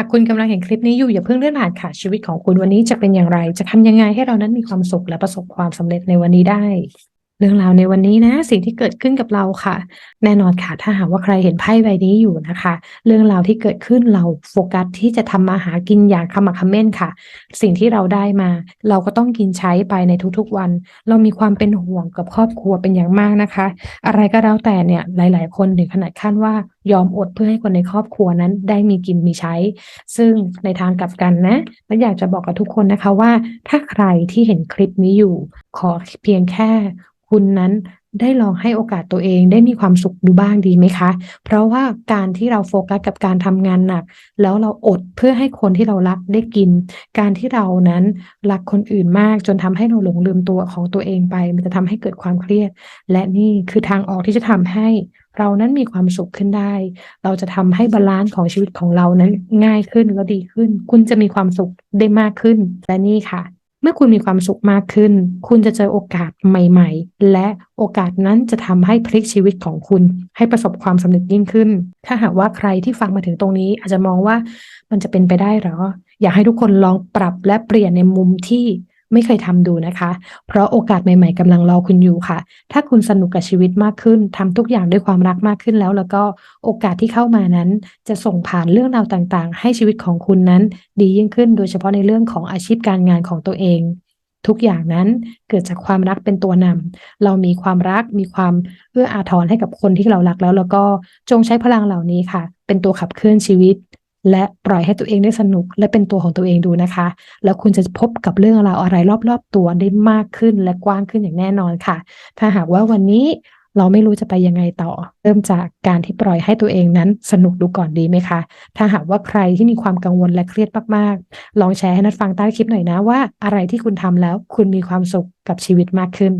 ากคุณกำลังเห็นคลิปนี้อยู่อย่าเพิ่งเลื่อนผ่านค่ะชีวิตของคุณวันนี้จะเป็นอย่างไร จะทำยังไงให้เรานั้นมีความสุขและประสบความสำเร็จในวันนี้ได้ เรื่องราวในวันนี้นะสิ่งที่เกิดขึ้นกับเราค่ะ แน่นอนค่ะ ถ้าหากว่าใครเห็นไพ่ใบนี้อยู่นะคะ เรื่องราวที่เกิดขึ้นเราโฟกัสที่จะทำมาหากินอย่างขมักเขม้นค่ะ สิ่งที่เราได้มา เราก็ต้องกินใช้ไปในทุกๆวัน เรามีความเป็นห่วงกับครอบครัวเป็นอย่างมากนะคะ อะไรก็แล้วแต่เนี่ยหลาย ๆ คนถึงขนาดขั้นว่ายอมอดเพื่อให้คนในครอบครัวนั้นได้มีกินมีใช้ ซึ่งในทางกลับกันนะและอยากจะบอกกับทุกคนนะคะว่า ถ้าใครที่เห็นคลิปนี้อยู่ ขอเพียงแค่ คุณนั้นได้ลองให้โอกาสตัวเองได้มีความสุขดูบ้างดีไหมคะ เพราะว่าการที่เราโฟกัสกับการทำงานหนัก แล้วเราอดเพื่อให้คนที่เรารักได้กิน การที่เรานั้นรักคนอื่นมากจนทำให้เราหลงลืมตัวของตัวเองไป มันจะทำให้เกิดความเครียด และนี่คือทางออกที่จะทำให้เรานั้นมีความสุขขึ้นได้ เราจะทำให้บาลานซ์ของชีวิตของเรานั้นง่ายขึ้นและดีขึ้น คุณจะมีความสุขได้มากขึ้น และนี่ค่ะ เมื่อคุณมีความสุขมากขึ้น คุณจะเจอโอกาสใหม่ ๆ และโอกาสนั้นจะทำให้พลิกชีวิตของคุณ ให้ประสบความสำเร็จยิ่งขึ้น ถ้าหากว่าใครที่ฟังมาถึงตรงนี้ อาจจะมองว่ามันจะเป็นไปได้หรอ อยากให้ทุกคนลองปรับและเปลี่ยนในมุมที่ ไม่เคยทำดูนะคะ เพราะโอกาสใหม่ ๆกำลังรอคุณอยู่ค่ะ ถ้าคุณสนุกกับชีวิตมากขึ้นทำทุกอย่างด้วยความรักมากขึ้นแล้ว แล้วก็โอกาสที่เข้ามานั้น จะส่งผ่านเรื่องราวต่างๆ ให้ชีวิตของคุณนั้น ดียิ่งขึ้น โดยเฉพาะในเรื่องของอาชีพการงานของตัวเอง ทุกอย่างนั้นเกิดจากความรักเป็นตัวนำเรามีความรักมีความเอื้ออาทรให้กับคนที่เรารักแล้ว แล้วก็จงใช้พลังเหล่านี้ค่ะ เป็นตัวขับเคลื่อนชีวิต และปล่อยให้ตัวเองได้สนุก และเป็นตัวของตัวเองดูนะคะ แล้วคุณจะพบกับเรื่องราวอะไรรอบๆ ตัวได้มากขึ้นและกว้างขึ้นอย่างแน่นอนค่ะ ถ้าหากว่าวันนี้เราไม่รู้จะไปยังไงต่อ เริ่มจากการที่ปล่อยให้ตัวเองนั้นสนุกดูก่อนดีไหมคะ ถ้าหากว่าใครที่มีความกังวลและเครียดมากๆ ลองแชร์ให้นัดฟังใต้คลิปหน่อยนะว่า อะไรที่คุณทำแล้วคุณมีความสุขกับชีวิตมากขึ้น